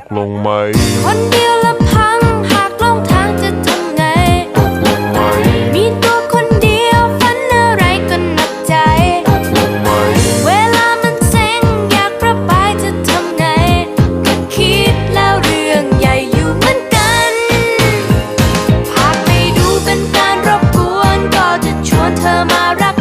กลงไหม คนเดียวละพังหากลงทางจะทำไง ตกลงไหม มีตัวคนเดียวฝันอะไรก็นักใจ ตกลงไหม เวลามันเซ็งอยากระบายจะทำไง ก็คิดแล้วเรื่องใหญ่อยู่เหมือนกันหากไม่ดูเป็นการรบกวนก็จะชวนเธอมารัก